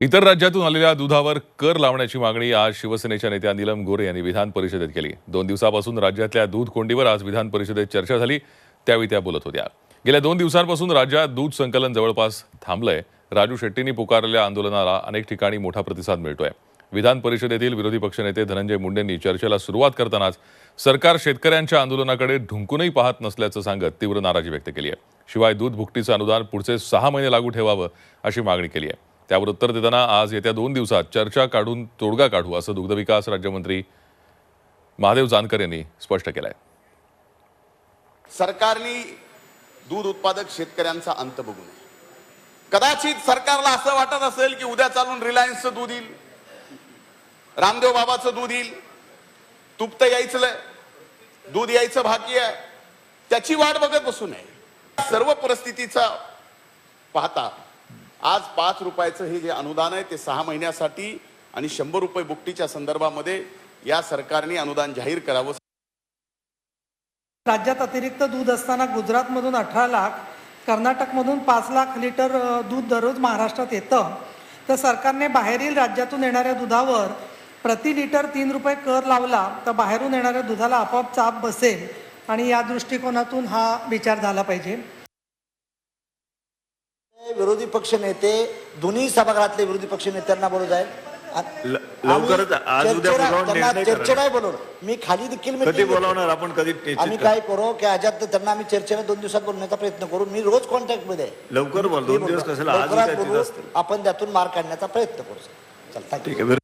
इतर राज्यातून आलेल्या दुधावर कर लावण्याची मागणी आज शिवसेनेच्या नेत्या नीलम गोरे यांनी विधान परिषदेत केली. दोन दिवसापासून राज्यातल्या दूध कोंडीवर आज विधान परिषदेत चर्चा झाली त्यावेळी त्या बोलत होत्या. गेल्या दोन दिवसांपासून राज्यात दूध संकलन जवळपास थांबलंय. राजू शेट्टींनी पुकारलेल्या आंदोलनाला अनेक ठिकाणी मोठा प्रतिसाद मिळतोय. विधान परिषदेतील विरोधी पक्षनेते धनंजय मुंडेंनी चर्चेला सुरुवात करतानाच सरकार शेतकऱ्यांच्या आंदोलनाकडे ढुंकूनही पाहत नसल्याचं सांगत तीव्र नाराजी व्यक्त केली आहे शिवाय दूध भुकटीचं अनुदान पुढचे सहा महिने लागू ठेवावं अशी मागणी केली आहे त्यावर उत्तर देताना आज येत्या दोन दिवसात चर्चा काढून तोडगा काढू असं दुग्धविकास राज्यमंत्री महादेव जानकर यांनी स्पष्ट केलं आहे सरकारने दूध उत्पादक शेतकऱ्यांचा अंत बघू नये. कदाचित सरकारला असं वाटत असेल की उद्या चालून रिलायन्सचं दूध येईल रामदेव बाबाचं दूध येईल तुपत यायचं दूध यायचं बाकी आहे त्याची वाट बघत बसू नये. सर्व परिस्थितीचा पाहता आज पाच रुपयाचं हे जे अनुदान आहे ते सहा महिन्यासाठी आणि शंभर रुपये बुकटीच्या संदर्भामध्ये या सरकारने अनुदान जाहीर करावं. राज्यात अतिरिक्त दूध असताना गुजरातमधून अठरा लाख कर्नाटकमधून पाच लाख लिटर दूध दररोज महाराष्ट्रात येतं. तर सरकारने बाहेरील राज्यातून येणाऱ्या दुधावर प्रति लिटर तीन रुपये कर लावला तर बाहेरून येणाऱ्या दुधाला आपोआप चाप बसेल. आणि या दृष्टिकोनातून हा विचार झाला पाहिजे. विरोधी पक्ष नेते दोन्ही सभागृहातले विरोधी पक्ष नेत्यांना बोलत आहेत लवकरच आज उद्या चर्चा. नाही बोलवलं मी खाली देखील कधी. बोलावणार आपण कधी आम्ही. काय करू की आजात त्यांना आम्ही चर्चेला दोन दिवसात बोलण्याचा प्रयत्न करू मी रोज कॉन्टॅक्टमध्ये आहे. लवकर बोल दोन. दिवस कशाला आज आपण त्यातून मार्क काढण्याचा प्रयत्न करू चल. ठीक आहे